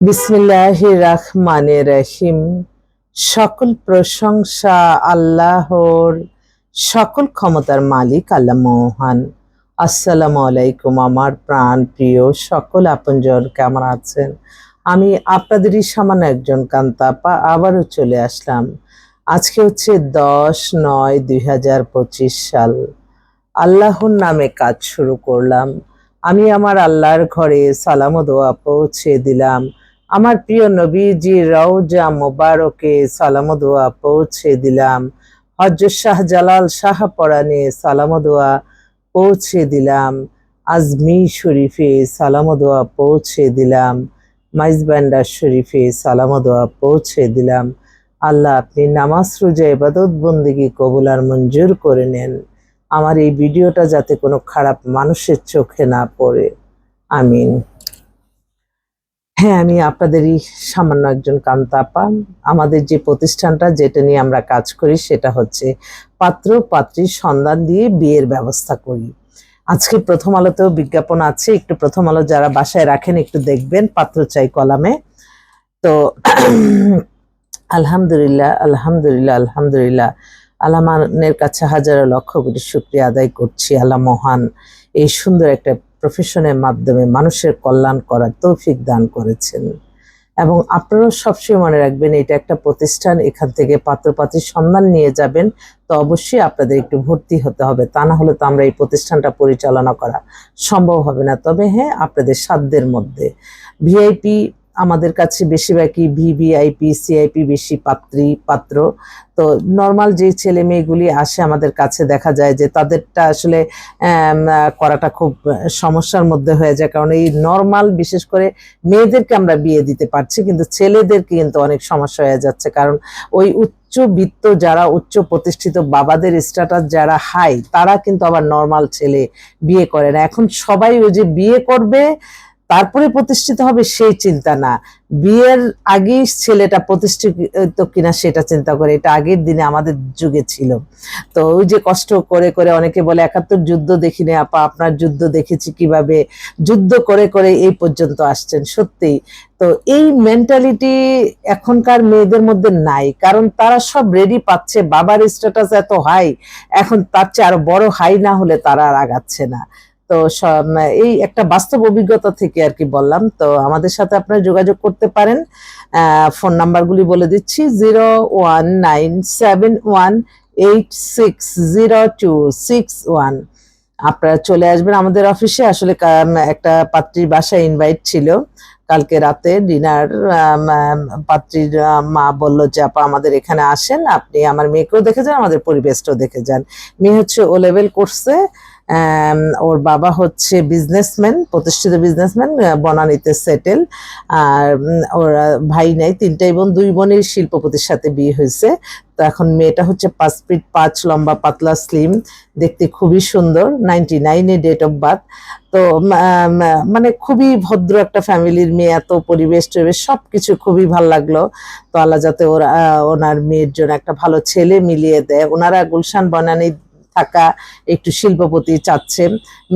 বিসমিল্লাহ রহমানের রহিম। সকল প্রশংসা আল্লাহর, সকল ক্ষমতার মালিক আল্লাহ মহান। আসসালামু আলাইকুম আমার প্রাণ প্রিয় সকল আপনজন কেমন আছেন? আমি আপনাদেরই সামান্য একজন কান্তাপা, আবারও চলে আসলাম। আজকে হচ্ছে দশ নয় দুই সাল। আল্লাহর নামে কাজ শুরু করলাম। আমি আমার আল্লাহর ঘরে সালাম দোয়া পৌঁছে দিলাম। আমার প্রিয় নবীজি রওজা মোবারকে সালাম দোয়া পৌঁছে দিলাম। হজরত শাহ জালাল শাহ পরানে সালাম দোয়া পৌঁছে দিলাম। আজমি শরীফে সালাম দোয়া পৌঁছে দিলাম। মাইজবান্ডার শরীফে সালাম দোয়া পৌঁছে দিলাম। আল্লাহ আপনি নামাজ, রোজা, ইবাদত, বন্দিগি, কবুল আর মঞ্জুর করে নেন। আমার এই ভিডিওটা যাতে কোনো খারাপ মানুষের চোখে না পড়ে। আমিন। হ্যাঁ আমি আপনাদেরই সামান্য একজন কান্তাপা। আমাদের যে প্রতিষ্ঠানটা যেটা নিয়ে আমরা কাজ করি সেটা হচ্ছে পাত্র পাত্রীর সন্ধান দিয়ে বিয়ের ব্যবস্থা করি। আজকে প্রথম আলোতেও বিজ্ঞাপন আছে, একটু প্রথম আলো যারা বাসায় রাখেন একটু দেখবেন, পাত্র চাই কলামে। তো আলহামদুলিল্লাহ আলহামদুলিল্লাহ আলহামদুলিল্লাহ। আল্লাহমানের কাছে হাজারো লক্ষ কোটি শুক্রিয়া আদায় করছি, আল্লাহ মহান। এই সুন্দর একটা প্রফেশনের মাধ্যমে মানুষের কল্যাণ করার তৌফিক দান করেছেন। এবং আপনারাও সবসময় মনে রাখবেন, এটা একটা প্রতিষ্ঠান, এখান থেকে পাত্রপাত্রীর সন্ধান নিয়ে যাবেন, তো অবশ্যই আপনাদের একটু ভর্তি হতে হবে। তা না হলে তো আমরা এই প্রতিষ্ঠানটা পরিচালনা করা সম্ভব হবে না। তবে হ্যাঁ আপনাদের সাধ্যের মধ্যে। ভিআইপি আমাদের কাছে বেশিরভাগই ভিভিআইপি, সিআইপি বেশি পাত্রী, পাত্র। তো নর্মাল যে ছেলে মেয়েগুলি আসে আমাদের কাছে দেখা যায় যে তাদেরটা আসলে করাটা খুব সমস্যার মধ্যে হয়ে যায়। কারণ এই নর্মাল বিশেষ করে মেয়েদেরকে আমরা বিয়ে দিতে পারছি, কিন্তু ছেলেদেরকে কিন্তু অনেক সমস্যা হয়ে যাচ্ছে। কারণ ওই উচ্চ বিত্ত যারা, উচ্চ প্রতিষ্ঠিত বাবাদের স্ট্যাটাস যারা হাই তারা কিন্তু আবার নর্মাল ছেলে বিয়ে করে না। এখন সবাই ওই যে বিয়ে করবে তারপরে প্রতিষ্ঠিত হবে সেই চিন্তা না। বিয়ের আগেই ছেলেটা প্রতিষ্ঠিত কিনা সেটা চিন্তা করে। এটা আগের দিনে আমাদের যুগে ছিল। তো ওই যে কষ্ট করে করে অনেকে বলে, একাত্তর যুদ্ধ দেখিনি আপা, আপনার যুদ্ধ দেখেছি কীভাবে? যুদ্ধ করে করে এই পর্যন্ত আসছেন সত্যি তো এই মেন্টালিটি এখনকার মেয়েদের মধ্যে নাই। কারণ তারা সব রেডি পাচ্ছে। বাবার স্ট্যাটাস এত হাই এখন তার চেয়ে আরও বড় হাই না হলে তারা আর আগাচ্ছে না। তো এই একটা বাস্তব অভিজ্ঞতা থেকে আর কি বললাম। তো আমাদের সাথে আপনারা যোগাযোগ করতে পারেন। ফোন নাম্বারগুলি বলে দিচ্ছি, zero one nine seven one eight six zero two six one. আপনারা চলে আসবেন আমাদের অফিসে। আসলে একটা পাত্রীর বাসায় ইনভাইট ছিল। কালকে রাতে ডিনার পাত্রীর মা বলল যে, আপা, আমাদের এখানে আসেন। আপনি আমার মেয়েকেও দেখে যান, আমাদের পরিবেশটাও দেখে যান। মেয়ে হচ্ছে ও লেভেল করছে ওর বাবা হচ্ছে বিজনেসম্যান প্রতিষ্ঠিত বিজনেসম্যান বনানীতে সেটেল আর ওর ভাই নাই, তিনটাই বোন, দুই বোনের শিল্পপতির সাথে বিয়ে হয়েছে। তো এখন মেয়েটা হচ্ছে পাঁচ ফিট পাঁচ, লম্বা, পাতলা স্লিম দেখতে খুবই সুন্দর নাইনটি নাইনে ডেট অফ বার্থ তো মানে খুবই ভদ্র একটা ফ্যামিলির মেয়ে, এত পরিবেশ টরিবেশ, সবকিছু খুবই ভালো লাগল। তো আল্লাহ যাতে ওরা ওনার মেয়ের জন্য একটা ভালো ছেলে মিলিয়ে দেয়। ওনারা গুলশান বনানী থাকা একটু শিল্পপতি চাচ্ছে।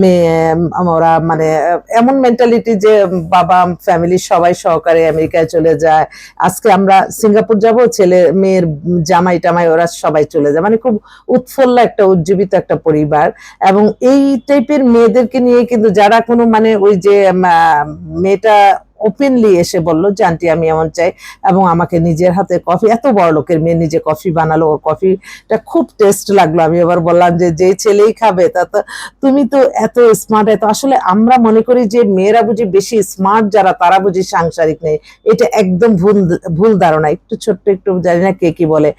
মেয়ে উম, ওরা মানে এমন মেন্টালিটি যে বাবা ফ্যামিলি সবাই সহকারে আমেরিকায় চলে যায়। আজকে আমরা সিঙ্গাপুর যাব ছেলে মেয়ের জামাই টামাই ওরা সবাই চলে যায়। মানে খুব উৎফুল্ল একটা উজ্জীবিত একটা পরিবার। এবং এই টাইপের মেয়েদেরকে নিয়ে কিন্তু যারা কোনো মানে ওই যে মেয়েটা ওপেনলি এসে বলল, যে আন্টি, আমি এমন চাই। এবং আমাকে নিজের হাতে কফি এত বড় লোকের মেয়ে নিজে কফি বানালো, ওর কফিটা খুব টেস্ট লাগল। আমি এবার বললাম যে যে ছেলেই খাবে, তা তো, তুমি তো এত স্মার্ট এত আসলে আমরা মনে করি যে, মেয়েরা বুঝি বেশি স্মার্ট যারা, তারা বুঝি সাংসারিক নেই। এটা একদম ভুল ভুল ধারণা। একটু ছোট্ট একটু জানি না কে কি বলে।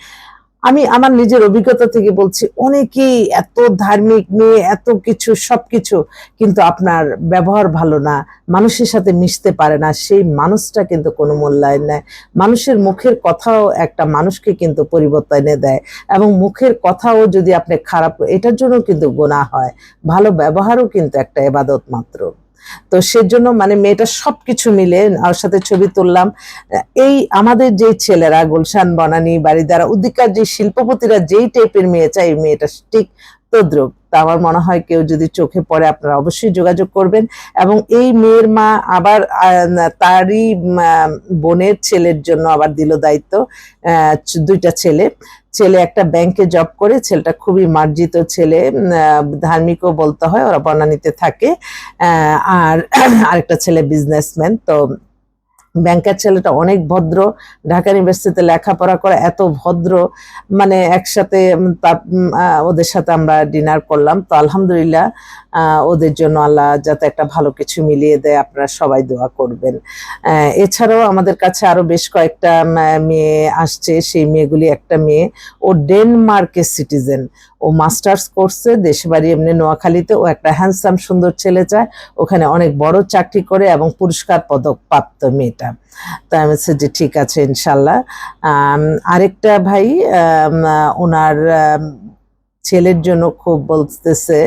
আমি আমার নিজের অভিজ্ঞতা থেকে বলছি, অনেকেই এত ধার্মিক মেয়ে, এত কিছু, সবকিছু, কিন্তু আপনার ব্যবহার ভালো না। মানুষের সাথে মিশতে পারে না। সেই মানুষটা কিন্তু কোনো মূল্যায়ন নেয়। মানুষের মুখের কথাও একটা মানুষকে কিন্তু পরিবর্তন দেয়। এবং মুখের কথাও যদি আপনি খারাপ, এটার জন্য কিন্তু গোনা হয়। ভালো ব্যবহারও কিন্তু একটা এবাদত মাত্র। তো সেজন্য মানে মেয়েটা সবকিছু মিলে ওর সাথে ছবি তুললাম। এই আমাদের যে ছেলেরা, গুলশান, বনানী, বাড়িদারা উদ্দিকার যে শিল্পপতিরা যেই টাইপের মেয়ে চাই মেয়েটা ঠিক তদ্রুপ তা আমার মনে হয় কেউ যদি চোখে পড়ে আপনারা অবশ্যই যোগাযোগ করবেন এবং এই মেয়ের মা আবার তারই বোনের ছেলের জন্য আবার দিল দায়িত্ব দুইটা ছেলে। ছেলে একটা ব্যাংকে জব করে, ছেলেটা খুবই মার্জিত ছেলে ধার্মিকও বলতে হয়, ওরা বনানীতে থাকে। আর আরেকটা ছেলে বিজনেসম্যান তো ব্যাংকের ছেলেটা অনেক ভদ্র, ঢাকা ইউনিভার্সিটিতে লেখাপড়া করে এত ভদ্র মানে একসাথে ওদের সাথে আমরা ডিনার করলাম। তো আলহামদুলিল্লাহ ওদের জন্য আল্লাহ যাতে একটা ভালো কিছু মিলিয়ে দেয়, আপনারা সবাই দোয়া করবেন। এছাড়াও আমাদের কাছে আরও বেশ কয়েকটা মেয়ে আসছে। সেই মেয়েগুলি একটা মেয়ে, ও ডেনমার্কের সিটিজেন ও মাস্টার্স করছে দেশে বাড়ি এমনি নোয়াখালীতে, ও একটা হ্যান্ডসাম সুন্দর ছেলে চায়। ওখানে অনেক বড় চাকরি করে এবং পুরস্কার পদক প্রাপ্ত মেয়েটা। তো আমি বলছি যে ঠিক আছে, ইনশাল্লাহ। আরেকটা ভাই ওনার ছেলের জন্য খুব বলতেছে,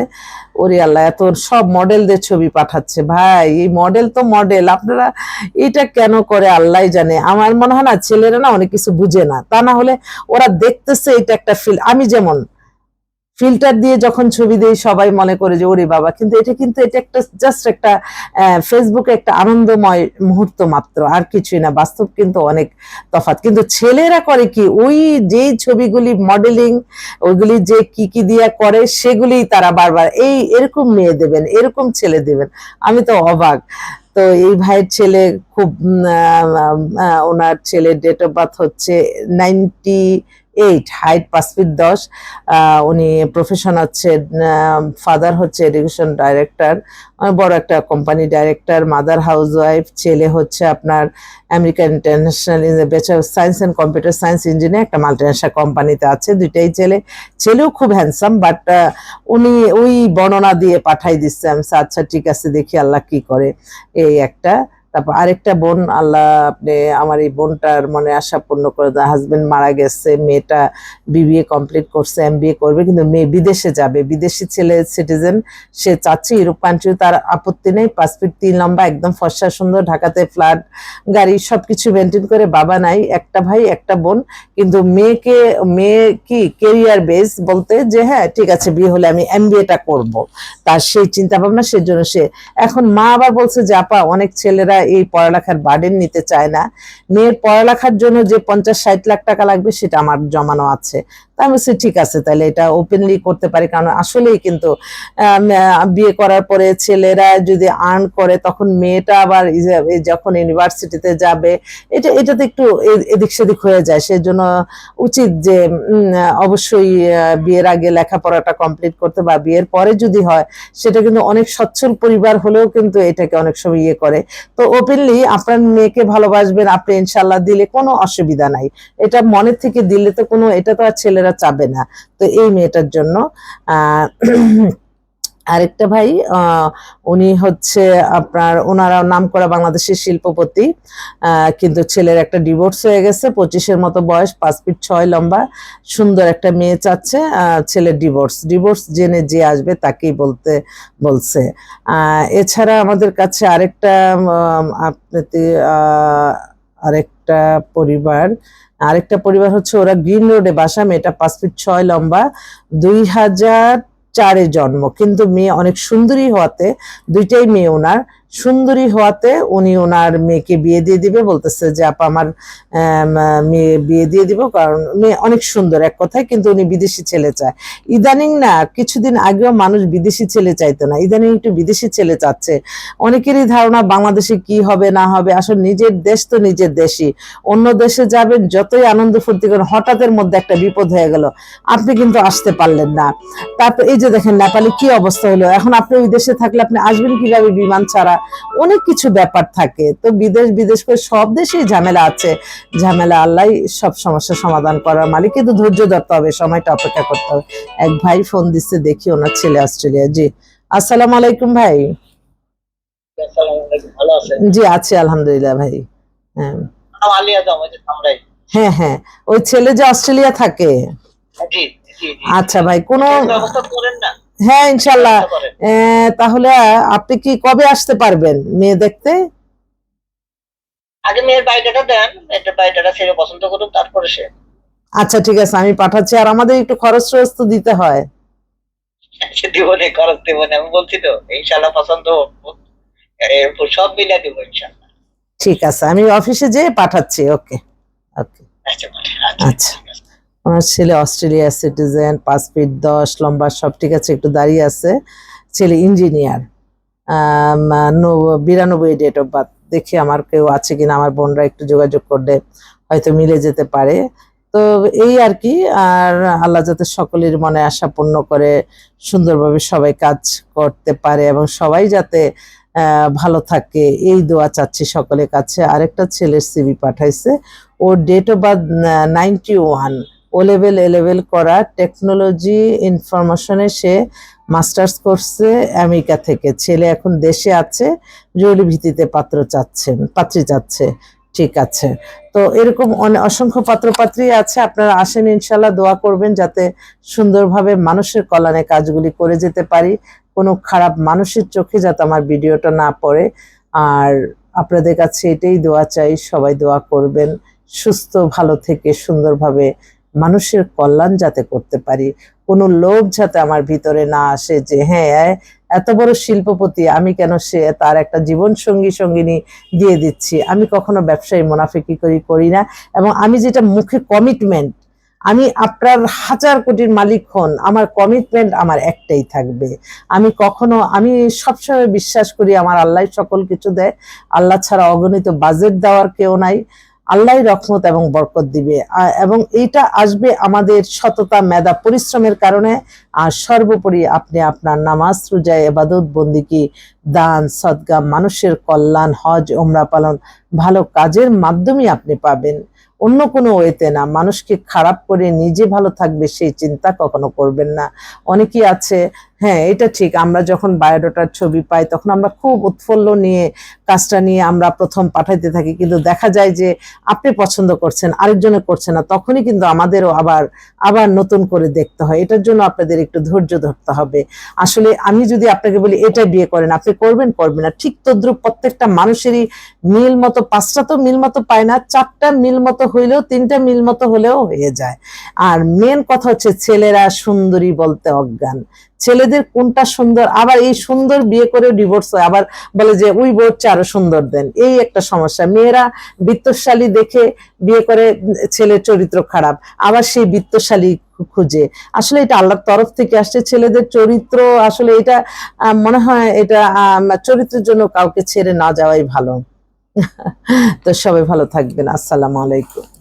ওরে আল্লাহ, এত সব মডেলদের ছবি পাঠাচ্ছে। ভাই, এই মডেল তো মডেল, আপনারা এটা কেন করে আল্লাহ জানে? আমার মনে হয় না, ছেলেরা না অনেক কিছু বুঝে না। তা না হলে ওরা দেখতেছে এটা একটা ফিল। আমি যেমন ফিল্টার দিয়ে যখন ছবি দিই, সবাই মনে করে যে, ওরে বাবা। কিন্তু এটা কিন্তু এটা একটা জাস্ট একটা ফেসবুকে একটা আনন্দময় মুহূর্ত মাত্র, আর কিছুই না। বাস্তব কিন্তু অনেক তফাৎ। কিন্তু ছেলেরা করে কি? ওই যেই ছবিগুলি মডেলিং ওইগুলি যে কি কি দিয়ে করে সেগুলি তারা বারবার, এই এরকম মেয়ে দেবেন, এরকম ছেলে দেবেন। আমি তো অবাক। তো এই ভাইয়ের ছেলে খুব ওনার ছেলের ডেট অফ বার্থ হচ্ছে নাইনটি এইট হাইট পাঁচ ফিট দশ উনি প্রফেশন হচ্ছে ফাদার হচ্ছে এডুকেশন ডাইরেক্টর বড় একটা company director mother housewife ছেলে হচ্ছে আপনার American international bachelor science and computer science engineer একটা মাল্টিনেশনাল কোম্পানিতে আছে, দুইটাই ছেলে। ছেলেও খুব হ্যান্ডসাম বাট উনি ওই বর্ণনা দিয়ে পাঠাই দিচ্ছে, আমি আচ্ছা ঠিক আছে, দেখি আল্লাহ কি করে। এই একটা। তারপর আরেকটা বোন, আল্লাহ আপনি আমার এই বোনটার মনে আশা পূর্ণ করে দেয় হাজবেন্ড মারা গেছে, মেয়েটা বিবিএ কমপ্লিট করছে এমবিএ করবে, কিন্তু মেয়ে বিদেশে যাবে। বিদেশি ছেলে সিটিজেন সে চাচ্ছে ইউরোপ কান্ট্রি তার আপত্তি নেই পাঁচ ফিট তিন লম্বা, একদম ফর্সা, সুন্দর, ঢাকাতে ফ্ল্যাট গাড়ি সব কিছু মেনটেন করে বাবা নাই, একটা ভাই, একটা বোন, কিন্তু মেয়েকে, মেয়ে কি কেরিয়ার বেস বলতে যে হ্যাঁ ঠিক আছে, বিয়ে হলে আমি এমবিএটা করব। তার সেই চিন্তা ভাবনা সেজন্য সে এখন মা আবার বলছে যে, আপা, অনেক ছেলেরা এই পড়ালেখার বার্ডেন নিতে চায় না। মেয়ের পড়ালেখার জন্য যে পঞ্চাশ ষাট লাখ টাকা লাগবে সেটা আমার জমানো আছে। তা আমি বলছি, ঠিক আছে, তাহলে এটা ওপেনলি করতে পারি। কারণ আসলেই কিন্তু বিয়ে করার পরে ছেলেরা যদি আর্ন করে, তখন মেয়েটা আবার যখন ইউনিভার্সিটিতে যাবে, এটা, এটাতে একটু এদিক সেদিক হয়ে যায়। সেজন্য উচিত যে অবশ্যই বিয়ের আগে লেখাপড়াটা কমপ্লিট করতে বা বিয়ের পরে যদি হয়, সেটা কিন্তু অনেক সচ্ছল পরিবার হলেও কিন্তু এটাকে অনেক সময় ইয়ে করে। তো ওপেনলি আপনার মেয়েকে ভালোবাসবেন, আপনি ইনশাল্লাহ দিলে কোনো অসুবিধা নাই। এটা মনের থেকে দিলে তো কোনো, এটা তো আর ছেলেরা চাবে না। তো এই মেয়েটার জন্য, আহ আরেকটা ভাই উনি হচ্ছে আপনার, ওনারা নাম করা বাংলাদেশের শিল্পপতি কিন্তু ছেলের একটা ডিভোর্স হয়ে গেছে, পঁচিশের মতো বয়স, পাঁচ ফিট ছয় লম্বা, সুন্দর একটা মেয়ে চাচ্ছে ছেলের ডিভোর্স ডিভোর্স জেনে যে আসবে তাকেই বলতে, বলছে। এছাড়া আমাদের কাছে আরেকটা আপনি আরেকটা পরিবার আরেকটা পরিবার হচ্ছে ওরা গ্রিন রোডে বাসা, মেয়েটা পাঁচ ফিট ছয় লম্বা, দুই হাজার চারে জন্ম। কিন্তু মেয়ে অনেক সুন্দরী হওয়াতে দুইটাই মেয়ে ওনার। সুন্দরী হওয়াতে উনি ওনার মেয়েকে বিয়ে দিয়ে দিবে, বলতেছে যে, আপা, আমার মেয়ে বিয়ে দিয়ে দিব, কারণ মেয়ে অনেক সুন্দর এক কথায়, কিন্তু উনি বিদেশি ছেলে চায়। ইদানিং না, কিছুদিন আগেও মানুষ বিদেশি ছেলে চাইতো না। ইদানিং একটু বিদেশি ছেলে চাচ্ছে। অনেকেরই ধারণা বাংলাদেশে কি হবে, না হবে, আসলে নিজের দেশ তো নিজের দেশই। অন্য দেশে যাবেন, যতই আনন্দ ফুর্তি করেন হঠাৎের মধ্যে একটা বিপদ হয়ে গেল। আপনি কিন্তু আসতে পারলেন না। তারপর এই যে দেখেন, নেপালে কি অবস্থা হলো? এখন আপনি ওই দেশে থাকলে আপনি আসবেন কীভাবে বিমান ছাড়া? অনেক কিছু ব্যাপার থাকে। তো বিদেশ বিদেশ করে সব দেশেই ঝামেলা আছে। ঝামেলা আল্লাহ সব সমস্যার সমাধান করার মালিক কিন্তু ধৈর্য ধরতে হবে সময়টা অপেক্ষা করতে হবে। এক ভাই ফোন দিচ্ছে দেখি ওনার ছেলে অস্ট্রেলিয়া। জি আসসালামু আলাইকুম ভাই। জি আছি আলহামদুলিল্লাহ ভাই। হ্যাঁ। হ্যাঁ হ্যাঁ। ওই ছেলে যে অস্ট্রেলিয়া থাকে। আচ্ছা ভাই কোনো না হ্যাঁ ইনশাল্লাহ। তাহলে আপনি কি কবে আসতে পারবেন মেয়ে দেখতে? আগে মেয়ের বায়োডাটা দেন মেয়ের বায়োডাটা ছেড়ে পছন্দ করুন তারপরে সে। আচ্ছা ঠিক আছে আমি পাঠাচ্ছি। আর আমাদের একটু খরচ টরচ তো দিতে হয়। সে দিবনে খরচ দিবনে আমি বলছি তো ইনশাল্লাহ পছন্দ সব মিলে দিব ইনশাল্লাহ। ঠিক আছে আমি অফিসে যেয়ে পাঠাচ্ছি ওকে। ওকে। আচ্ছা আচ্ছা। আচ্ছা। ওনার ছেলে অস্ট্রেলিয়া সিটিজেন, পাঁচ ফিট দশ, লম্বা সব, ঠিক আছে, একটু দাঁড়িয়ে আছে। ছেলে ইঞ্জিনিয়ার। বিরানব্বই ডেট অফ বার্থ। দেখি আমার কেউ আছে কিনা, আমার বোনরা একটু যোগাযোগ করলে হয়তো মিলে যেতে পারে। তো এই আর কি, আর আল্লাহ যাতে সকলের মনে আশা পূর্ণ করে, সুন্দরভাবে সবাই কাজ করতে পারে এবং সবাই যাতে ভালো থাকে, এই দোয়া চাচ্ছি সকলের কাছে। আরেকটা ছেলের সিবি পাঠাইছে। ওর date of birth ninety one O level A level করা টেকনোলজি ইনফরমেশনে সে মাস্টার্স করছে আমেরিকা থেকে। ছেলে এখন দেশে আছে, জরুরি ভিত্তিতে পাত্র চাচ্ছেন, পাত্রী চাচ্ছে, ঠিক আছে। তো এরকম অনে- অসংখ্য পাত্রপাত্রী আছে, আপনারা আসেন ইনশাল্লাহ দোয়া করবেন যাতে সুন্দরভাবে মানুষের কল্যাণে কাজগুলি করে যেতে পারি। কোনো খারাপ মানুষের চোখে যাতে আমার ভিডিওটা না পড়ে। আর আপনাদের কাছে এটাই দোয়া চাই, সবাই দোয়া করবেন। সুস্থ, ভালো থেকে সুন্দরভাবে মানুষের কল্যাণ যাতে করতে পারি, কোনো লোভ যাতে আমার ভিতরে না আসে যে হ্যাঁ এত বড় শিল্পপতি, আমি কেন সে তার একটা জীবন সঙ্গী সঙ্গিনী দিয়ে দিচ্ছি? আমি কখনো ব্যবসায়ী মুনাফিকি করি করি না। এবং আমি যেটা মুখে কমিটমেন্ট আমি আপনার হাজার কোটির মালিক হন, আমার কমিটমেন্ট আমার একটাই থাকবে। আমি কখনো, আমি সবসময় বিশ্বাস করি আমার আল্লাহ সকল কিছু দেয়। আল্লাহ ছাড়া অগণিত বাজেট দেওয়ার কেউ নাই। আল্লাহ রহমত এবং বরকত দিবে। এবং এইটা আসবে আমাদের সততা, মেধা, পরিশ্রমের কারণে। আর সর্বোপরি আপনি আপনার নামাজ রোজা এবাদত বন্দিকি দান, সদগা, মানুষের কল্যাণ, হজ ওমরা পালন ভালো কাজের মাধ্যমে আপনি পাবেন। অন্য কোনো ওয়েতে না। মানুষকে খারাপ করে নিজে ভালো থাকবে সেই চিন্তা কখনো করবেন না। অনেকেই আছে হ্যাঁ এটা ঠিক। আমরা যখন বায়োডাটার ছবি পাই, তখন আমরা খুব উৎফুল্ল নিয়ে কাজটা নিয়ে আমরা প্রথম পাঠাইতে থাকি। কিন্তু দেখা যায় যে আপনি পছন্দ করছেন, আরেকজনে করছে না, তখনই কিন্তু আমাদেরও আবার আবার নতুন করে দেখতে হয়। এটার জন্য আপনাদের একটু ধৈর্য ধরতে হবে। আসলে আমি যদি আপনাকে বলি, এটা বিয়ে করেন, আপনি করবেন করবেন না। ঠিক তদ্রুপ প্রত্যেকটা মানুষেরই মিল মতো, পাঁচটা তো মিল মতো পায় না, চারটা মিল মতো হইলেও তিনটা মিল মতো হলেও হয়ে যায়। আর মেন কথা হচ্ছে ছেলেরা সুন্দরী বলতে অজ্ঞান। ছেলেদের কোনটা সুন্দর? আবার এই সুন্দর বিয়ে করে ডিভোর্স হয়। আবার বলে যে, ওই বউর আরও সুন্দর দেন। এই একটা সমস্যা। মেয়েরা বিত্তশালী দেখে বিয়ে করে, ছেলের চরিত্র খারাপ। আবার সেই বিত্তশালী খুঁজে। আসলে এটা আল্লাহর তরফ থেকে আসছে। ছেলেদের চরিত্র আসলে এটা মনে হয় এটা চরিত্রের জন্য কাউকে ছেড়ে না যাওয়াই ভালো। তো সবাই ভালো থাকবেন। আসসালামু আলাইকুম।